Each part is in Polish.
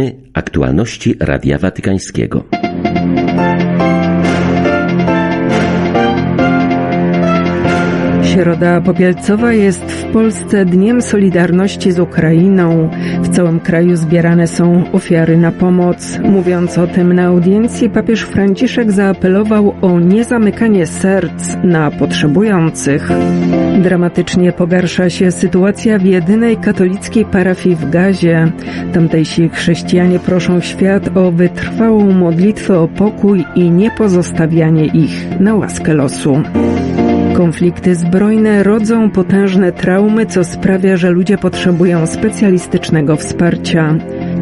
Programy aktualności Radia Watykańskiego. Środa Popielcowa jest w Polsce Dniem Solidarności z Ukrainą. W całym kraju zbierane są ofiary na pomoc. Mówiąc o tym na audiencji, papież Franciszek zaapelował o niezamykanie serc na potrzebujących. Dramatycznie pogarsza się sytuacja w jedynej katolickiej parafii w Gazie. Tamtejsi chrześcijanie proszą świat o wytrwałą modlitwę o pokój i niepozostawianie ich na łaskę losu. Konflikty zbrojne rodzą potężne traumy, co sprawia, że ludzie potrzebują specjalistycznego wsparcia.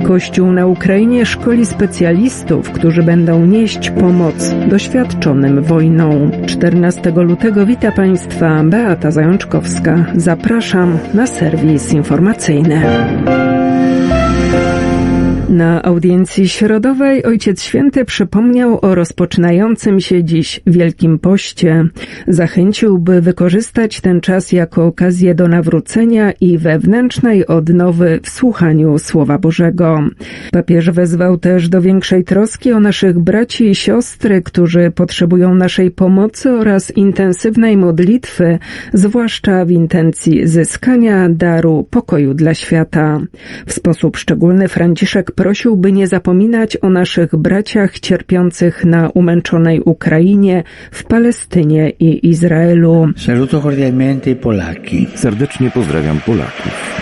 Kościół na Ukrainie szkoli specjalistów, którzy będą nieść pomoc doświadczonym wojną. 14 lutego wita Państwa Beata Zajączkowska. Zapraszam na serwis informacyjny. Na audiencji środowej Ojciec Święty przypomniał o rozpoczynającym się dziś Wielkim Poście. Zachęcił, by wykorzystać ten czas jako okazję do nawrócenia i wewnętrznej odnowy w słuchaniu Słowa Bożego. Papież wezwał też do większej troski o naszych braci i siostry, którzy potrzebują naszej pomocy oraz intensywnej modlitwy, zwłaszcza w intencji zyskania daru pokoju dla świata. W sposób szczególny Franciszek prosił, by nie zapominać o naszych braciach cierpiących na umęczonej Ukrainie, w Palestynie i Izraelu. Serdecznie pozdrawiam Polaków.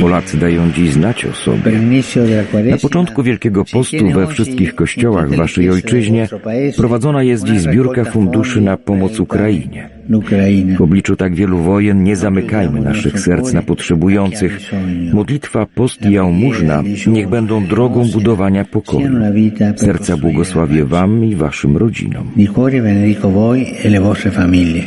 Polacy dają dziś znać o sobie. Na początku Wielkiego Postu we wszystkich kościołach w waszej ojczyźnie prowadzona jest dziś zbiórka funduszy na pomoc Ukrainie. W obliczu tak wielu wojen nie zamykajmy naszych serc na potrzebujących. Modlitwa, post i jałmużna niech będą drogą budowania pokoju. Serca błogosławię wam i waszym rodzinom. Di cuore benedico voi e le vostre famiglie.